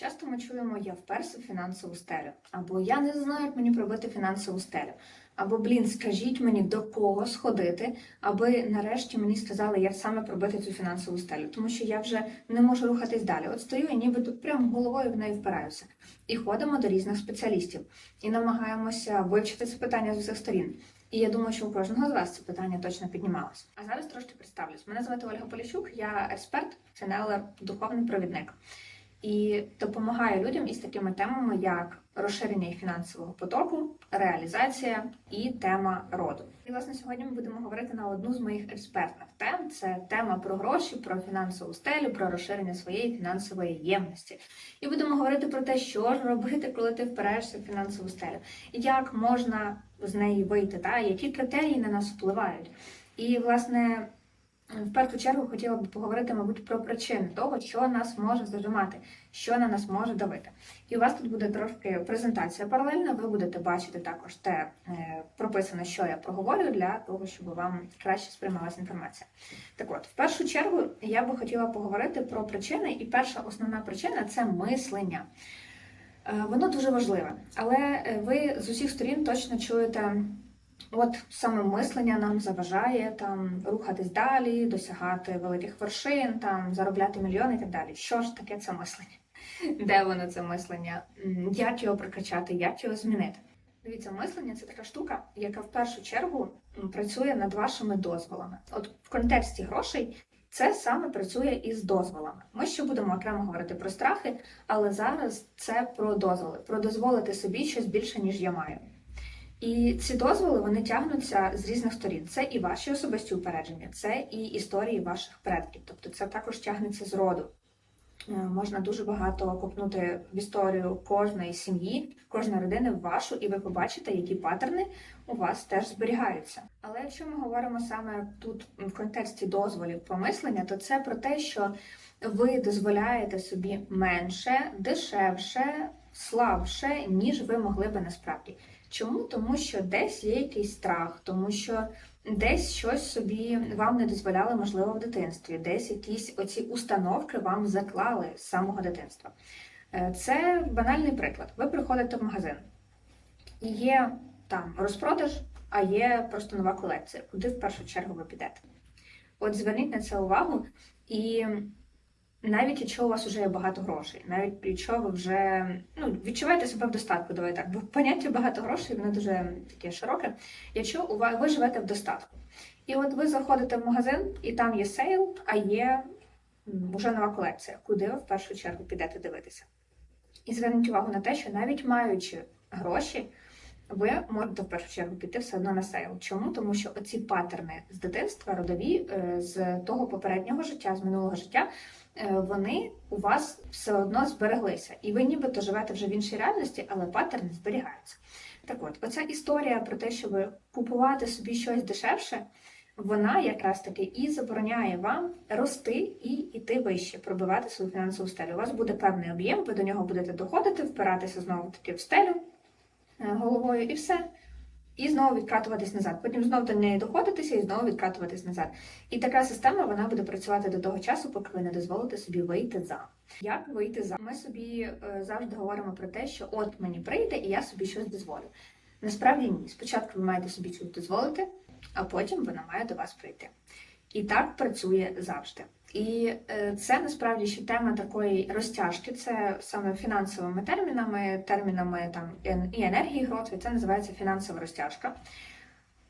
Часто ми чуємо я вперся фінансову стелю, або я не знаю, як мені пробити фінансову стелю, або блін, скажіть мені до кого сходити, аби нарешті мені сказали, як саме пробити цю фінансову стелю, тому що я вже не можу рухатись далі. От стою і ніби тут прямо головою в неї впираюся. І ходимо до різних спеціалістів і намагаємося вивчити це питання з усіх сторін. І я думаю, що у кожного з вас це питання точно піднімалося. А зараз трошки представлюсь. Мене звати Ольга Поліщук, я експерт, ченелер, духовний провідник. І допомагаю людям із такими темами, як розширення фінансового потоку, реалізація і тема роду. І власне сьогодні ми будемо говорити на одну з моїх експертних тем: це тема про гроші, про фінансову стелю, про розширення своєї фінансової ємності. І будемо говорити про те, що ж робити, коли ти впираєшся в фінансову стелю, як можна з неї вийти, та які критерії на нас впливають. І власне. В першу чергу хотіла б поговорити, мабуть, про причини того, що нас може зажимати, що на нас може давити. І у вас тут буде трошки презентація паралельна. Ви будете бачити також те е, прописане, що я проговорю, для того, щоб вам краще сприймалася інформація. Так от, в першу чергу, я би хотіла поговорити про причини, і перша основна причина це мислення. Е, Воно дуже важливе, але е, ви з усіх сторін точно чуєте. От саме мислення нам заважає там рухатись далі, досягати великих вершин, там заробляти мільйони і так далі. Що ж таке це мислення? Де воно це мислення? Як його прокачати, як його змінити? Дивіться, мислення це така штука, яка в першу чергу працює над вашими дозволами. От в контексті грошей це саме працює із дозволами. Ми ще будемо окремо говорити про страхи, але зараз це про дозволи, про дозволити собі щось більше, ніж я маю. І ці дозволи вони тягнуться з різних сторін. Це і ваші особисті упередження, це і історії ваших предків. Тобто це також тягнеться з роду. Е, Можна дуже багато копнути в історію кожної сім'ї, кожної родини вашу, і ви побачите, які паттерни у вас теж зберігаються. Але якщо ми говоримо саме тут в контексті дозволів про мислення, то це про те, що ви дозволяєте собі менше, дешевше, слабше, ніж ви могли би насправді. Чому? Тому що десь є якийсь страх, тому що десь щось собі вам не дозволяли, можливо, в дитинстві, десь якісь оці установки вам заклали з самого дитинства. Е, Це банальний приклад. Ви приходите в магазин, і є там розпродаж, а є просто нова колекція. Куди в першу чергу ви підете? От зверніть на це увагу і. Навіть якщо у вас вже є багато грошей, навіть якщо ви вже ну, відчуваєте себе в достатку, давай так, бо поняття багато грошей, воно дуже таке широке. Якщо у вас ви живете в достатку, і от ви заходите в магазин, і там є сейл, а є вже нова колекція, куди ви в першу чергу підете дивитися. І зверніть увагу на те, що навіть маючи гроші, ви можете в першу чергу піти все одно на сейл. Чому? Тому що оці паттерни з дитинства, родові, е, з того попереднього життя, з минулого життя, вони у вас все одно збереглися. І ви нібито живете вже в іншій реальності, але паттерни зберігаються. Так от, оця історія про те, щоб купувати собі щось дешевше, вона якраз таки і забороняє вам рости і йти вище, пробивати свою фінансову стелю. У вас буде певний об'єм, ви до нього будете доходити, впиратися знову таки в стелю е, головою і все. І знову відкатуватись назад. Потім знову до неї доходитися і знову відкатуватись назад. І така система вона буде працювати до того часу, поки ви не дозволите собі вийти за. Як вийти за? Ми собі е, завжди говоримо про те, що от мені прийде, і я собі щось дозволю. Насправді ні. Спочатку ви маєте собі щось дозволити, а потім вона має до вас прийти. І так працює завжди. І е, це насправді ще тема такої розтяжки, це саме фінансовими термінами, термінами там і енергії гроту, і це називається фінансова розтяжка.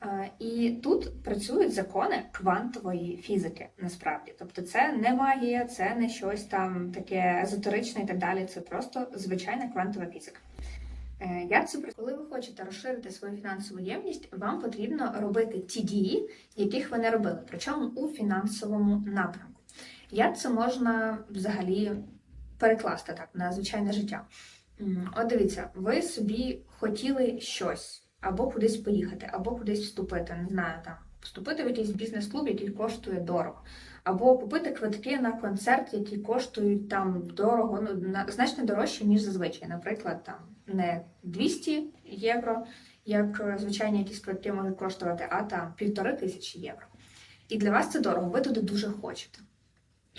Е, І тут працюють закони квантової фізики, насправді. Тобто це не магія, це не щось там таке езотеричне і так далі. Це просто звичайна квантова фізика. Е, Як це? Коли ви хочете розширити свою фінансову ємність, вам потрібно робити ті дії, яких ви не робили, причому у фінансовому напрямку. Як це можна взагалі перекласти так на звичайне життя? От дивіться, ви собі хотіли щось або кудись поїхати, або кудись вступити, не знаю, там вступити в якийсь бізнес-клуб, який коштує дорого, або купити квитки на концерт, які коштують там дорого, ну на значно дорожче, ніж зазвичай. Наприклад, там не 200 євро, як е, звичайні якісь квитки можуть коштувати, а там півтори тисячі євро. І для вас це дорого, ви туди дуже хочете.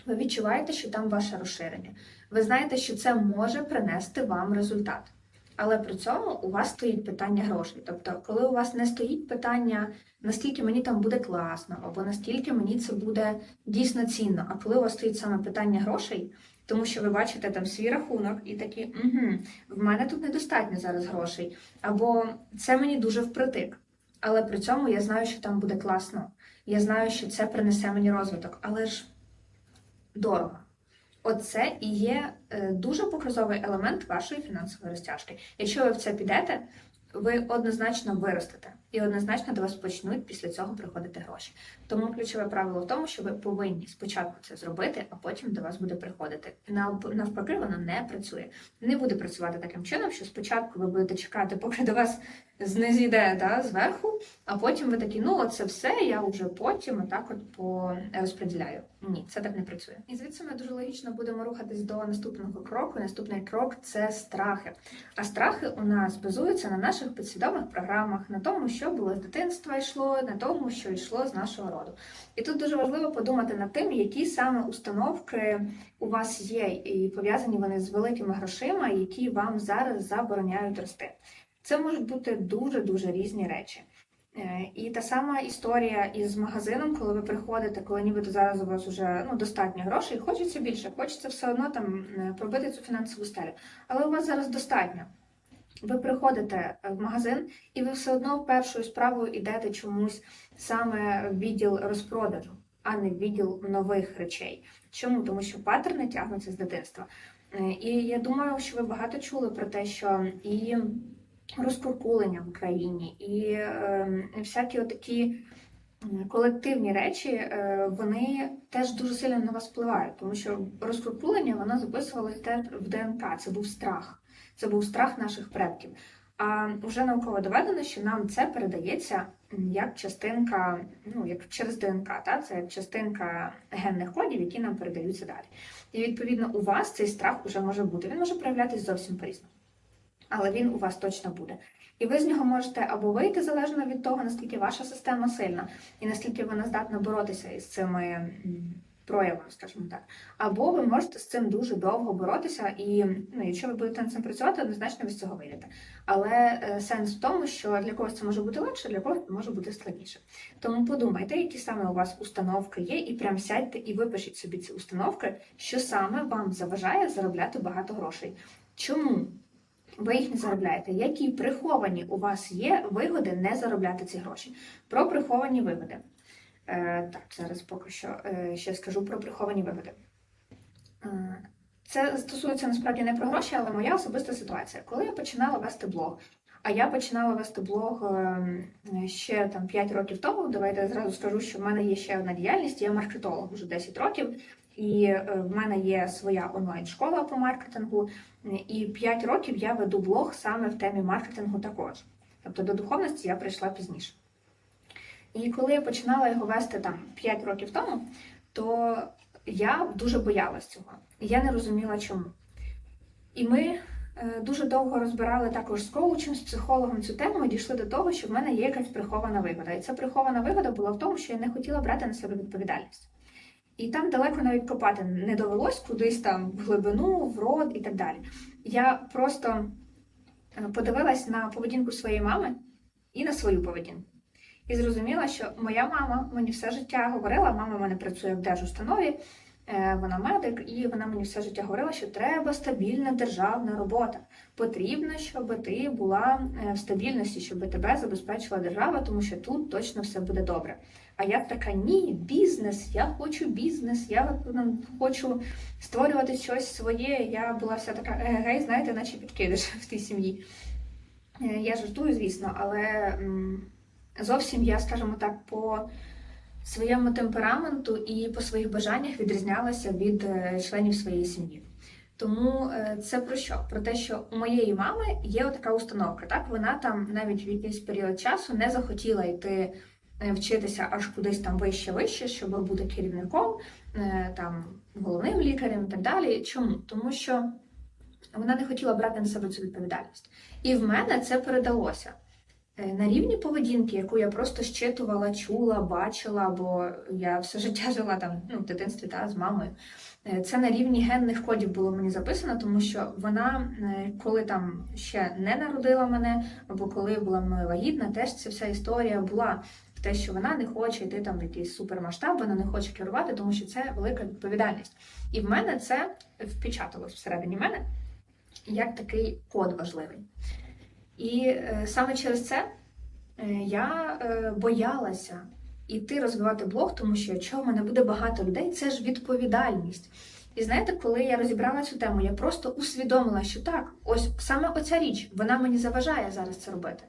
Ви відчуваєте, що там ваше розширення. Ви знаєте, що це може принести вам результат. Але при цьому у вас стоїть питання грошей. Тобто, коли у вас не стоїть питання, наскільки мені там буде класно, або наскільки мені це буде дійсно цінно. А коли у вас стоїть саме питання грошей, тому що ви бачите там свій рахунок і такі, угу, в мене тут недостатньо зараз грошей, або це мені дуже впритик. Але при цьому я знаю, що там буде класно. Я знаю, що це принесе мені розвиток, але ж дорого. Оце і є е, дуже показовий елемент вашої фінансової розтяжки. Якщо ви в це підете, ви однозначно виростете і однозначно до вас почнуть після цього приходити гроші. Тому ключове правило в тому, що ви повинні спочатку це зробити, а потім до вас буде приходити. Нав- Навпаки, воно не працює. Не буде працювати таким чином, що спочатку ви будете чекати, поки до вас знизійде да, зверху, а потім ви такі, ну оце все, я вже потім отак от по розподіляю. Ні, це так не працює. І звідси ми дуже логічно будемо рухатись до наступного кроку. Наступний крок це страхи. А страхи у нас базуються на наших підсвідомих програмах, на тому, що було з дитинства йшло, на тому, що йшло з нашого роду. І тут дуже важливо подумати над тим, які саме установки у вас є, і пов'язані вони з великими грошима, які вам зараз забороняють рости. Це можуть бути дуже дуже різні речі. Е, І та сама історія із магазином, коли ви приходите, коли нібито зараз у вас вже ну, достатньо грошей, хочеться більше, хочеться все одно там е, пробити цю фінансову стелю. Але у вас зараз достатньо. Ви приходите е, в магазин, і ви все одно першою справою йдете чомусь саме в відділ розпродажу, а не в відділ нових речей. Чому? Тому що паттерни тягнуться з дитинства. Е, І я думаю, що ви багато чули про те, що і розкуркулення в Україні, і е, всякі отакі м, колективні речі, е, вони теж дуже сильно на вас впливають, тому що розкуркулення воно записувалося теж в ДНК. Це був страх. Це був страх наших предків. А вже науково доведено, що нам це передається як частинка, ну як через ДНК, та це як частинка генних кодів, які нам передаються далі. І відповідно у вас цей страх вже може бути. Він може проявлятися зовсім по-різному але він у вас точно буде. І ви з нього можете або вийти залежно від того, наскільки ваша система сильна і наскільки вона здатна боротися із цими проявами, скажімо так. Або ви можете з цим дуже довго боротися, і ну, якщо ви будете над цим працювати, однозначно ви з цього вийдете. Але е, сенс в тому, що для когось це може бути легше, для когось може бути складніше. Тому подумайте, які саме у вас установки є, і прям сядьте і випишіть собі ці установки, що саме вам заважає заробляти багато грошей. Чому? Ви їх не заробляєте. Які приховані у вас є вигоди не заробляти ці гроші? Про приховані вигоди. Е, так, зараз поки що е, ще скажу про приховані вигоди. Е, це стосується насправді не про гроші, але моя особиста ситуація. Коли я починала вести блог, а я починала вести блог е, ще там 5 років тому. Давайте я зразу скажу, що в мене є ще одна діяльність, я маркетолог вже 10 років, і е, в мене є своя онлайн-школа по маркетингу. І 5 років я веду блог саме в темі маркетингу також. Тобто до духовності я прийшла пізніше. І коли я починала його вести там 5 років тому, то я дуже боялась цього. І я не розуміла чому. І ми е, дуже довго розбирали також з коучем, з психологом цю тему і дійшли до того, що в мене є якась прихована вигода. І ця прихована вигода була в тому, що я не хотіла брати на себе відповідальність. І там далеко навіть копати не довелось кудись там в глибину, в рот і так далі. Я просто е, подивилась на поведінку своєї мами і на свою поведінку. І зрозуміла, що моя мама мені все життя говорила, мама в мене працює в держустанові, е, вона медик, і вона мені все життя говорила, що треба стабільна державна робота. Потрібно, щоб ти була е, в стабільності, щоб тебе забезпечила держава, тому що тут точно все буде добре. А я така, ні, бізнес, я хочу бізнес, я ну, хочу створювати щось своє. Я була вся така, гей, знаєте, наче підкидиш в тій сім'ї. Е, Я жартую, звісно, але зовсім я, скажімо так, по своєму темпераменту і по своїх бажаннях відрізнялася від е, членів своєї сім'ї. Тому е, це про що? Про те, що у моєї мами є така установка. Так, вона там навіть в якийсь період часу не захотіла йти е, вчитися аж кудись там вище вище, щоб бути керівником, е, там головним лікарем і так далі. Чому? Тому що вона не хотіла брати на себе цю відповідальність. І в мене це передалося. Е, На рівні поведінки, яку я просто щитувала, чула, бачила, бо я все життя жила там ну, в дитинстві та, з мамою. Е, Це на рівні генних кодів було мені записано, тому що вона, е, коли там ще не народила мене, або коли була мною вагітна, теж ця вся історія була те, що вона не хоче йти там в якийсь супермасштаб, вона не хоче керувати, тому що це велика відповідальність. І в мене це впечаталось всередині мене як такий код важливий. І е, саме через це е, я е, боялася іти розвивати блог, тому що якщо в мене буде багато людей, це ж відповідальність. І знаєте, коли я розібрала цю тему, я просто усвідомила, що так, ось саме оця річ, вона мені заважає зараз це робити.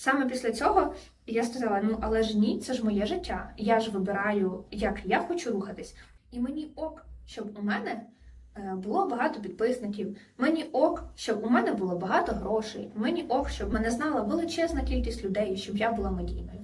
Саме після цього я сказала: ну але ж ні, це ж моє життя. Я ж вибираю, як я хочу рухатись. І мені ок, щоб у мене е, було багато підписників. Мені ок, щоб у мене було багато грошей. Мені ок, щоб мене знала величезна кількість людей, щоб я була медійною.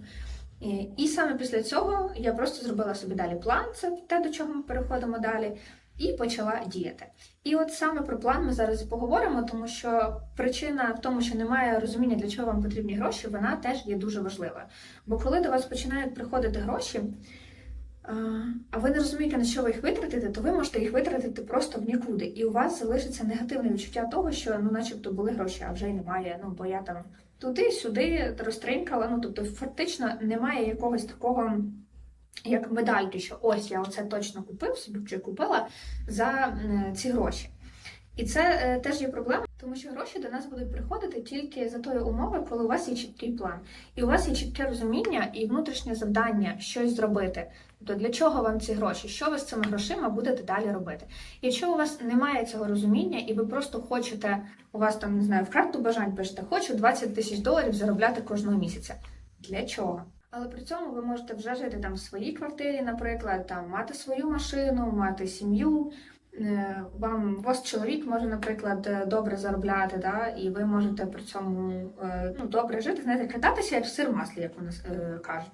І, саме після цього я просто зробила собі далі план, це те, до чого ми переходимо далі, і почала діяти. І от саме про план ми зараз поговоримо, тому що причина в тому, що немає розуміння, для чого вам потрібні гроші, вона теж є дуже важливою. Бо коли до вас починають приходити гроші, а, ви не розумієте, на що ви їх витратите, то ви можете їх витратити просто в нікуди. І у вас залишиться негативне відчуття того, що ну, начебто були гроші, а вже й немає. Ну, бо я там туди-сюди розтринькала. Ну, тобто, фактично немає якогось такого. Як медальки, що ось я оце точно купив собі чи купила за ці гроші. І це е, теж є проблема, тому що гроші до нас будуть приходити тільки за тої умови, коли у вас є чіткий план, і у вас є чітке розуміння і внутрішнє завдання щось зробити. Тобто для чого вам ці гроші? Що ви з цими грошима будете далі робити? Якщо у вас немає цього розуміння, і ви просто хочете, у вас там не знаю, в бажань пишете, хочу 20 тисяч доларів заробляти кожного місяця. Для чого? Але при цьому ви можете вже жити там в своїй квартирі, наприклад, там мати свою машину, мати сім'ю. Е, Вам вас чоловік може, наприклад, е, добре заробляти, да, і ви можете при цьому е, ну, добре жити, знаєте, кататися як в сир маслі, як вони е, кажуть.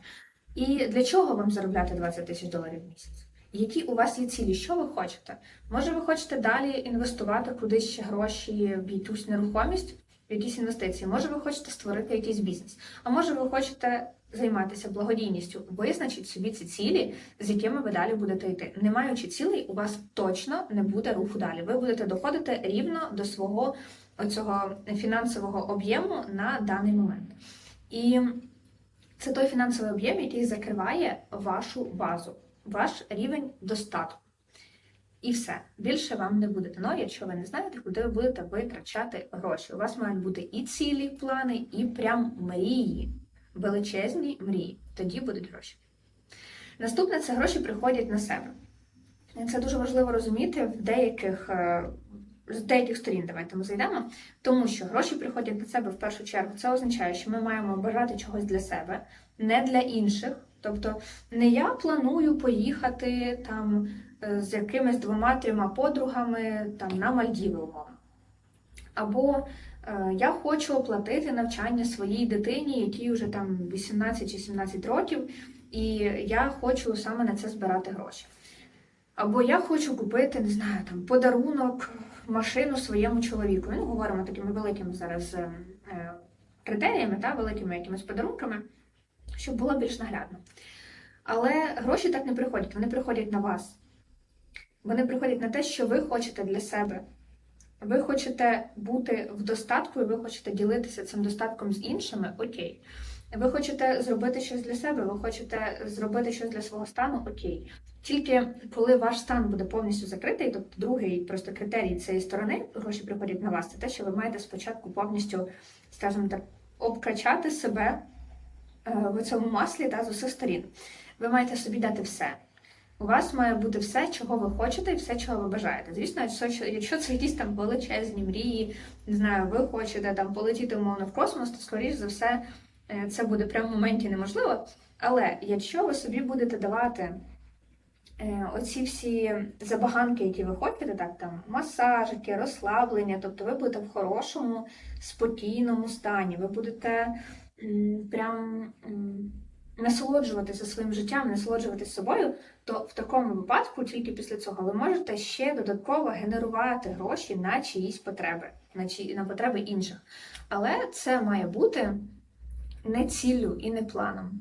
І для чого вам заробляти 20 тисяч доларів в місяць? Які у вас є цілі? Що ви хочете? Може, ви хочете далі інвестувати кудись ще гроші в якусь нерухомість, в якісь інвестиції? Може, ви хочете створити якийсь бізнес? А може, ви хочете займатися благодійністю? Визначіть собі ці цілі, з якими ви далі будете йти. Не маючи цілей, у вас точно не буде руху далі. Ви будете доходити рівно до свого оцього фінансового об'єму на даний момент. І це той фінансовий об'єм, який закриває вашу базу, ваш рівень достатку. І все. Більше вам не буде дано, якщо ви не знаєте, куди ви будете витрачати гроші. У вас мають бути і цілі, плани, і прям мрії, величезні мрії. Тоді будуть гроші. Наступне це гроші приходять на себе. Це дуже важливо розуміти в деяких, е, з деяких сторін. Давайте ми зайдемо, тому що гроші приходять на себе в першу чергу. Це означає, що ми маємо бажати чогось для себе, не для інших. Тобто, не я планую поїхати там е, з якимись двома-трьома подругами там на Мальдіви, умовно. Або я хочу оплатити навчання своїй дитині, якій вже там 18 чи 17 років, і я хочу саме на це збирати гроші. Або я хочу купити, не знаю, там подарунок, машину своєму чоловіку. Ну, говоримо такими великими зараз е, е, критеріями, та, великими якимись подарунками, щоб було більш наглядно. Але гроші так не приходять, вони приходять на вас. Вони приходять на те, що ви хочете для себе. Ви хочете бути в достатку, і ви хочете ділитися цим достатком з іншими, окей. Ви хочете зробити щось для себе, ви хочете зробити щось для свого стану, окей. Тільки коли ваш стан буде повністю закритий, тобто другий просто критерій цієї сторони, гроші приходять на вас, це те, що ви маєте спочатку повністю, скажімо так, обкачати себе е, в цьому маслі та з усіх сторін. Ви маєте собі дати все. У вас має бути все, чого ви хочете, і все, чого ви бажаєте. Звісно, якщо, це якісь там величезні мрії, не знаю, ви хочете там полетіти умовно в космос, то скоріш за все е, це буде прямо в моменті неможливо. Але якщо ви собі будете давати е, оці всі забаганки, які ви хочете, так там масажики, розслаблення, тобто ви будете в хорошому, спокійному стані, ви будете прям. Насолоджуватися своїм життям, насолоджуватися собою, то в такому випадку, тільки після цього, ви можете ще додатково генерувати гроші на чиїсь потреби, на, чиї, на потреби інших. Але це має бути не ціллю і не планом.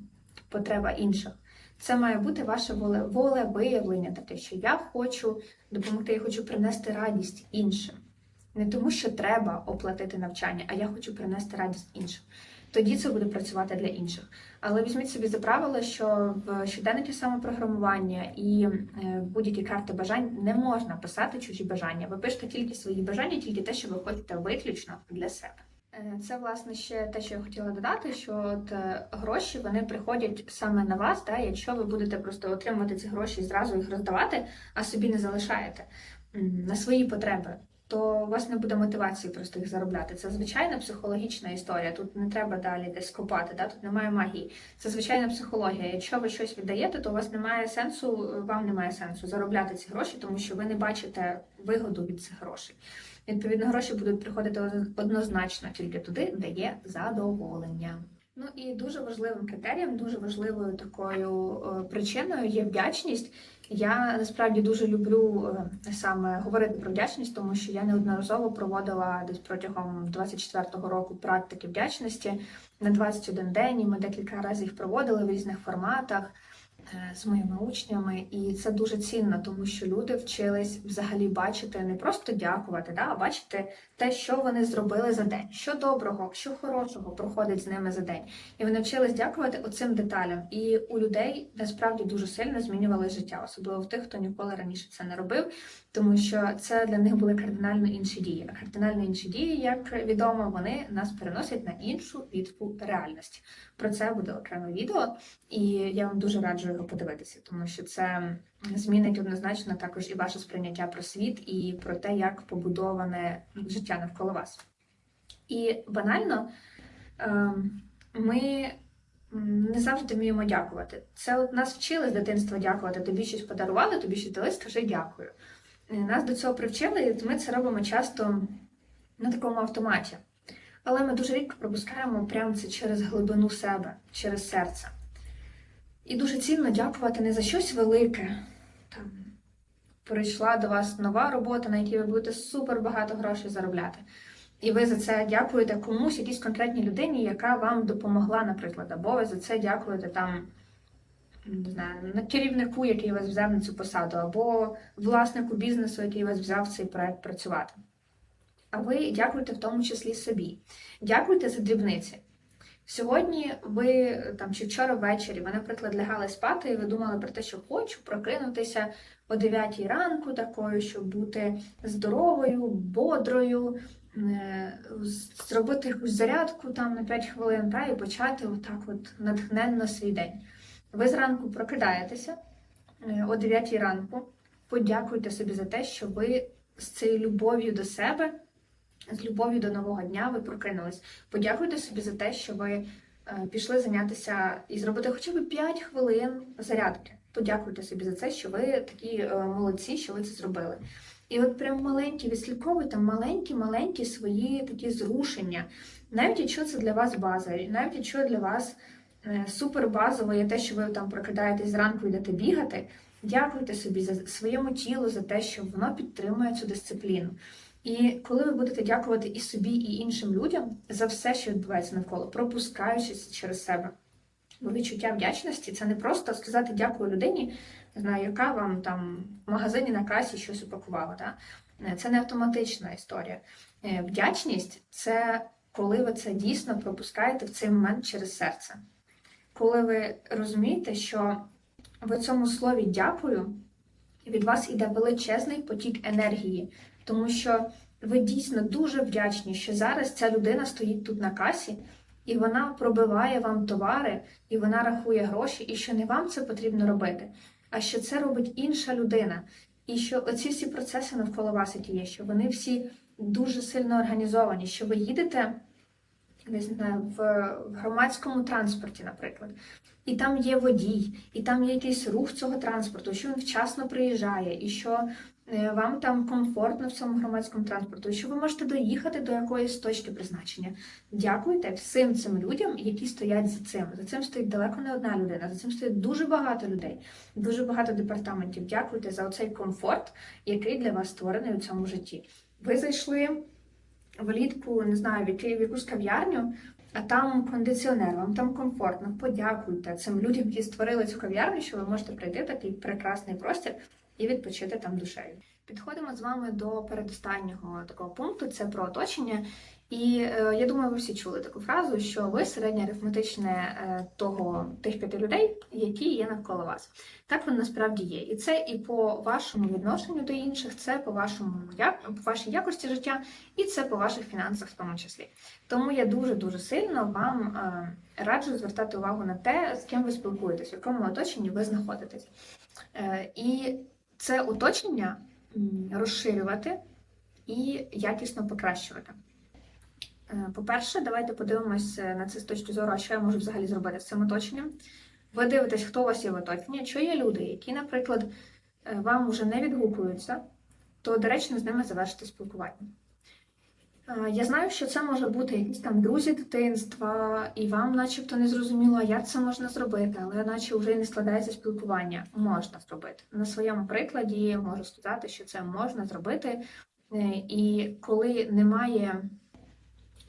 Потреба інших. Це має бути ваше воле, волевиявлення, таке, що я хочу допомогти, я хочу принести радість іншим. Не тому, що треба оплатити навчання, а я хочу принести радість іншим. Тоді це буде працювати для інших. Але візьміть собі за правило, що в щоденники самопрограмування і е, будь-які карти бажань не можна писати чужі бажання. Ви пишете тільки свої бажання, тільки те, що ви хочете виключно для себе. Е, Це власне ще те, що я хотіла додати, що от е, гроші вони приходять саме на вас, да, якщо ви будете просто отримувати ці гроші і зразу їх роздавати, а собі не залишаєте на свої потреби. То у вас не буде мотивації просто їх заробляти. Це звичайна психологічна історія. Тут не треба далі десь копати, да? тут немає магії. Це звичайна психологія. Якщо ви щось віддаєте, то у вас немає сенсу, вам немає сенсу заробляти ці гроші, тому що ви не бачите вигоду від цих грошей. Відповідно, гроші будуть приходити однозначно тільки туди, де є задоволення. Ну і дуже важливим критерієм, дуже важливою такою е, причиною є вдячність. Я насправді дуже люблю е, саме говорити про вдячність, тому що я неодноразово проводила десь протягом 24-го року практики вдячності на 21 день. І ми декілька разів проводили в різних форматах з моїми учнями, і це дуже цінно, тому що люди вчились взагалі бачити не просто дякувати, да, а бачити те, що вони зробили за день, що доброго, що хорошого проходить з ними за день. І вони вчились дякувати оцим деталям. І у людей насправді дуже сильно змінювали життя, особливо в тих, хто ніколи раніше це не робив, тому що це для них були кардинально інші дії. А кардинально інші дії, як відомо, вони нас переносять на іншу відку реальності. Про це буде окреме відео, і я вам дуже раджу його подивитися, тому що це змінить однозначно також і ваше сприйняття про світ, і про те, як побудоване життя навколо вас. І банально ем, ми не завжди вміємо дякувати. Це от нас вчили з дитинства дякувати. Тобі щось подарували, тобі щось дали, скажи дякую. Е, Нас до цього привчили, і ми це робимо часто на такому автоматі. Але ми дуже рідко пропускаємо прямо це через глибину себе, через серце. І дуже цінно дякувати не за щось велике. Там прийшла до вас нова робота, на якій ви будете супер багато грошей заробляти. І ви за це дякуєте комусь, якійсь конкретній людині, яка вам допомогла, наприклад, або ви за це дякуєте там. Не знаю, на керівнику, який вас взяв на цю посаду, або власнику бізнесу, який вас взяв цей проект працювати. А ви дякуєте в тому числі собі. Дякуйте за дрібниці. Сьогодні ви там чи вчора ввечері ви, наприклад, лягали спати, і ви думали про те, що хочу прокинутися о 9 ранку, такою, щоб бути здоровою, бодрою, е, зробити якусь зарядку там на 5 хвилин, та, і почати отак от натхненно свій день. Ви зранку прокидаєтеся е, о 9 ранку. Подякуйте собі за те, що ви з цією любов'ю до себе, з любов'ю до нового дня ви прокинулись. Подякуйте собі за те, що ви е, пішли зайнятися і зробити хоча б 5 хвилин зарядки. Подякуйте собі за це, що ви такі е, молодці, що ви це зробили. І от прям маленькі, відслідковуйте маленькі-маленькі свої такі зрушення. Навіть якщо це для вас база, навіть якщо для вас е, супер базово є те, що ви там прокидаєтесь зранку і йдете бігати, дякуйте собі за своєму тілу за те, що воно підтримує цю дисципліну. І коли ви будете дякувати і собі, і іншим людям за все, що відбувається навколо, пропускаючи це через себе. Бо відчуття вдячності це не просто сказати дякую людині, не знаю, яка вам там в магазині на касі щось упакувала. Да? Е, Це не автоматична історія. Е, Вдячність це коли ви це дійсно пропускаєте в цей момент через серце. Коли ви розумієте, що в цьому слові дякую від вас іде величезний потік енергії, тому що ви дійсно дуже вдячні, що зараз ця людина стоїть тут на касі, і вона пробиває вам товари, і вона рахує гроші, і що не вам це потрібно робити, а що це робить інша людина. І що оці всі процеси навколо вас, які є, що вони всі дуже сильно організовані, що ви їдете не знаю, в, громадському транспорті, наприклад, і там є водій, і там є якийсь рух цього транспорту, що він вчасно приїжджає, і що вам там комфортно в цьому громадському транспорту, що ви можете доїхати до якоїсь точки призначення. Дякуйте всім цим людям, які стоять за цим. За цим стоїть далеко не одна людина, за цим стоїть дуже багато людей, дуже багато департаментів. Дякуйте за оцей комфорт, який для вас створений у цьому житті. Ви зайшли влітку, не знаю, в який- в якусь кав'ярню, а там кондиціонер, вам там комфортно. Подякуйте цим людям, які створили цю кав'ярню, що ви можете прийти в такий прекрасний простір і відпочити там душею. Підходимо з вами до передостаннього такого пункту це про оточення. І е, я думаю, ви всі чули таку фразу, що ви середнє арифметичне е, того тих п'яти людей, які є навколо вас. Так воно насправді є. І це і по вашому відношенню до інших, це по вашому як по вашій якості життя, і це по ваших фінансах в тому числі. Тому я дуже дуже сильно вам е, раджу звертати увагу на те, з ким ви спілкуєтесь, в якому оточенні ви знаходитесь. Е, і це оточення розширювати і якісно покращувати. Е, По-перше, давайте подивимось е, на це з точки зору, а що я можу взагалі зробити з цим оточенням. Ви дивитесь, хто у вас є в оточенні. Якщо є люди, які, наприклад, е, вам вже не відгукуються, то доречно з ними завершити спілкування. Я знаю, що це може бути якісь там друзі дитинства, і вам, начебто, не зрозуміло, як це можна зробити, але наче вже не складається спілкування. Можна зробити. На своєму прикладі можу сказати, що це можна зробити. Е, І коли немає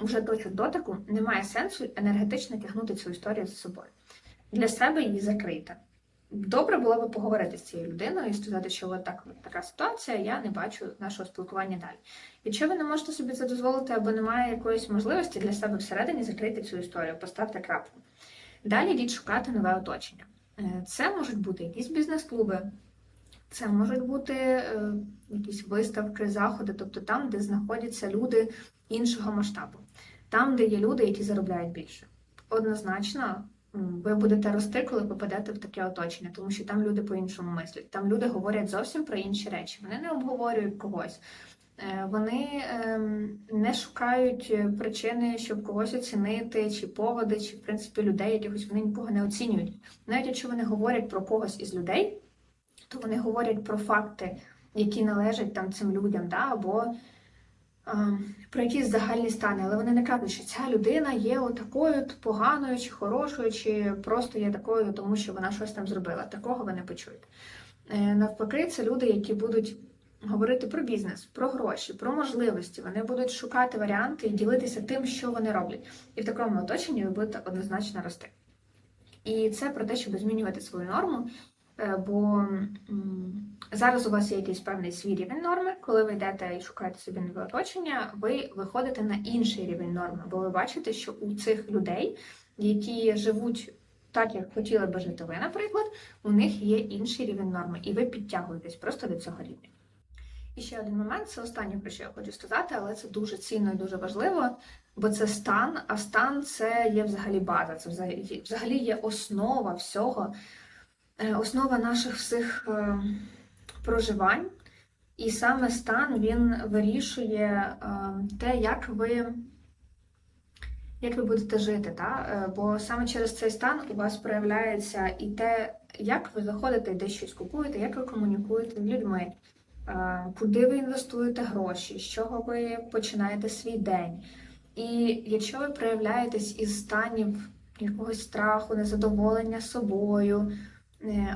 вже точок дотику, немає сенсу енергетично тягнути цю історію за собою. Для себе її закрити. Добре було би поговорити з цією людиною і сказати, що от так, така ситуація, я не бачу нашого спілкування далі. Якщо ви не можете собі це дозволити або немає якоїсь можливості для себе всередині закрити цю історію, поставте крапку. Далі йдіть шукати нове оточення. Е, Це можуть бути якісь бізнес-клуби, це можуть бути е, якісь виставки, заходи, тобто там, де знаходяться люди іншого масштабу, там, де є люди, які заробляють більше. Однозначно, ви будете рости, коли попадете в таке оточення, тому що там люди по-іншому мислять. Там люди говорять зовсім про інші речі. Вони не обговорюють когось. Е, Вони ем, не шукають причини, щоб когось оцінити, чи поводи, чи в принципі людей якихось вони нікого не оцінюють. Навіть якщо вони говорять про когось із людей, то вони говорять про факти, які належать там цим людям, да, або про якісь загальні стани, але вони не кажуть, що ця людина є отакою поганою чи хорошою, чи просто є такою, тому що вона щось там зробила. Такого ви не почуєте. Е, Навпаки, це люди, які будуть говорити про бізнес, про гроші, про можливості. Вони будуть шукати варіанти і ділитися тим, що вони роблять. І в такому оточенні ви будете однозначно рости. І це про те, щоб змінювати свою норму. Е, Бо зараз у вас є якийсь певний свій рівень норми. Коли ви йдете і шукаєте собі нове оточення, ви виходите на інший рівень норми, бо ви бачите, що у цих людей, які живуть так, як хотіли би жити ви, наприклад, у них є інший рівень норми, і ви підтягуєтесь просто до цього рівня. І ще один момент, це останнє, про що я хочу сказати, але це дуже цінно і дуже важливо, бо це стан, а стан це є взагалі база, це взагалі, є основа всього, основа наших всіх е, проживань. І саме стан він вирішує е, те, як ви, як ви будете жити. Та? Е, Бо саме через цей стан у вас проявляється і те, як ви заходите, де щось купуєте, як ви комунікуєте з людьми, е, куди ви інвестуєте гроші, з чого ви починаєте свій день. І якщо ви проявляєтесь із станів якогось страху, незадоволення собою, е,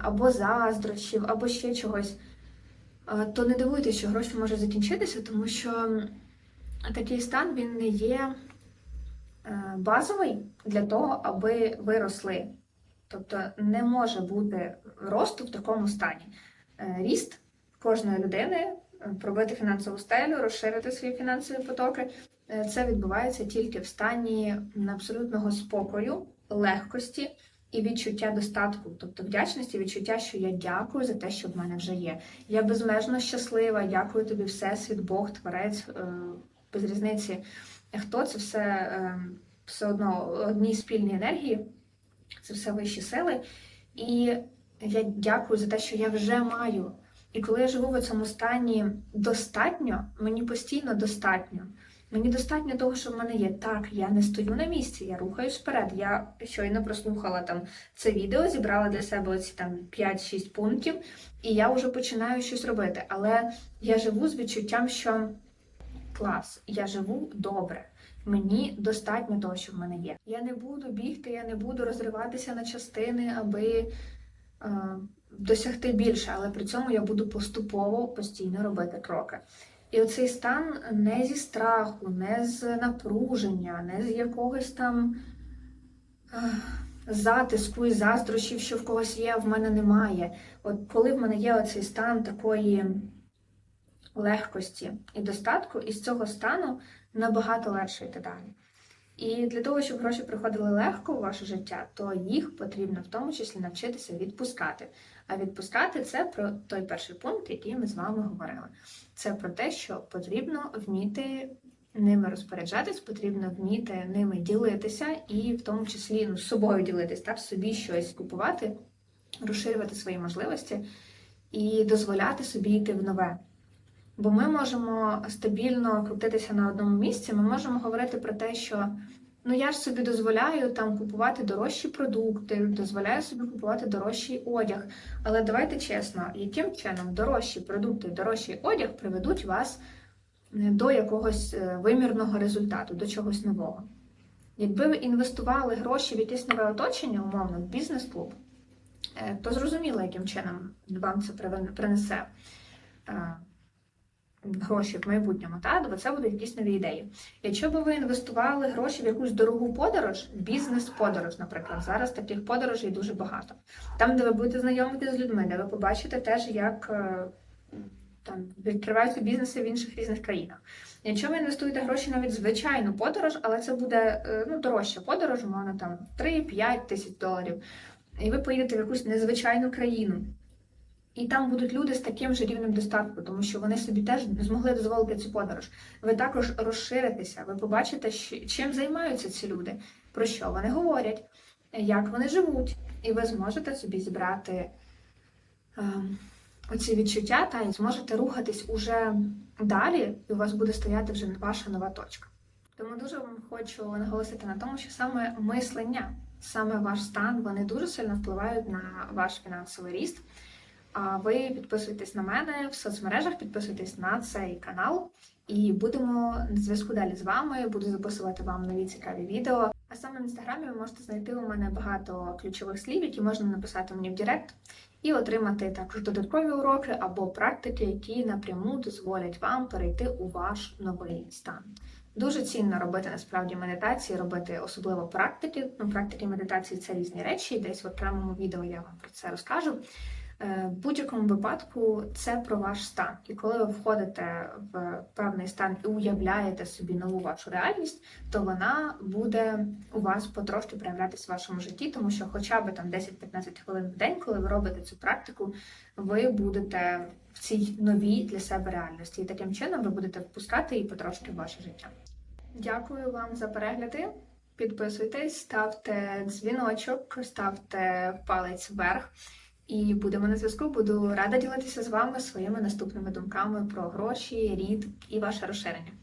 або заздрощів, або ще чогось, е, то не дивуйтесь, що гроші можуть закінчитися, тому що такий стан він не є е, базовий для того, аби ви росли. Тобто не може бути росту в такому стані. Е, Ріст кожної людини, е, пробити фінансову стелю, розширити свої фінансові потоки. е, Це відбувається тільки в стані абсолютного спокою, легкості і відчуття достатку, тобто вдячності, відчуття, що я дякую за те, що в мене вже є. Я безмежно щаслива, дякую тобі, Всесвіт, Бог, Творець, е, без різниці. Хто це все е, все одно одній спільній енергії, це все вищі сили. І я дякую за те, що я вже маю. І коли я живу в цьому стані достатньо, мені постійно достатньо. Мені достатньо того, що в мене є. Так, я не стою на місці, я рухаюсь вперед. Я щойно прослухала там це відео, зібрала для себе оці там 5-6 пунктів, і я вже починаю щось робити. Але я живу з відчуттям, що клас, я живу добре. Мені достатньо того, що в мене є. Я не буду бігти, я не буду розриватися на частини, аби е, досягти більше, але при цьому я буду поступово постійно робити кроки. І оцей стан не зі страху, не з напруження, не з якогось там затиску і заздрощів, що в когось є, а в мене немає. От коли в мене є оцей стан такої легкості і достатку, із цього стану набагато легше йти далі. І для того, щоб гроші приходили легко у ваше життя, то їх потрібно в тому числі навчитися відпускати. А відпускати це про той перший пункт, який ми з вами говорили. Це про те, що потрібно вміти ними розпоряджатись, потрібно вміти ними ділитися, і в тому числі ну, з собою ділитись, так, собі щось купувати, розширювати свої можливості і дозволяти собі йти в нове. Бо ми можемо стабільно крутитися на одному місці, ми можемо говорити про те, що ну я ж собі дозволяю там купувати дорожчі продукти, дозволяю собі купувати дорожчий одяг. Але давайте чесно, яким чином дорожчі продукти, дорожчий одяг приведуть вас е, до якогось е, вимірного результату, до чогось нового. Якби ви інвестували гроші в якесь нове оточення, умовно, в бізнес-клуб, е, то зрозуміло, яким чином вам це принесе гроші в майбутньому, та? бо це будуть якісь нові ідеї. Якщо б ви інвестували гроші в якусь дорогу подорож, бізнес-подорож, наприклад, зараз таких подорожей дуже багато. Там, де ви будете знайомитися з людьми, де ви побачите теж, як е, там відкриваються бізнеси в інших різних країнах. Якщо ви інвестуєте гроші навіть звичайну подорож, але це буде е, ну, дорожча подорож, умовно там 3-5 тисяч доларів, і ви поїдете в якусь незвичайну країну. І там будуть люди з таким же рівнем достатку, тому що вони собі теж змогли дозволити цю подорож. Ви також розширитеся, ви побачите, чим займаються ці люди, про що вони говорять, як вони живуть, і ви зможете собі зібрати ем, оці відчуття та і зможете рухатись уже далі, і у вас буде стояти вже ваша нова точка. Тому дуже вам хочу наголосити на тому, що саме мислення, саме ваш стан, вони дуже сильно впливають на ваш фінансовий ріст. Ви підписуйтесь на мене в соцмережах, підписуйтесь на цей канал, і будемо на зв'язку далі з вами. Буду записувати вам нові цікаві відео. А саме в інстаграмі ви можете знайти у мене багато ключових слів, які можна написати мені в Директ, і отримати також додаткові уроки або практики, які напряму дозволять вам перейти у ваш новий стан. Дуже цінно робити насправді медитації, робити особливо практики. Ну, практики медитації це різні речі. Десь в окремому відео я вам про це розкажу. Е, В будь-якому випадку це про ваш стан. І коли ви входите в певний стан і уявляєте собі нову вашу реальність, то вона буде у вас потрошки проявлятися в вашому житті, тому що хоча б там 10-15 хвилин в день, коли ви робите цю практику, ви будете в цій новій для себе реальності. І таким чином ви будете впускати її потрошки в ваше життя. Дякую вам за перегляди. Підписуйтесь, ставте дзвіночок, ставте палець вверх. І будемо на зв'язку. Буду рада ділитися з вами своїми наступними думками про гроші, рід і ваше розширення.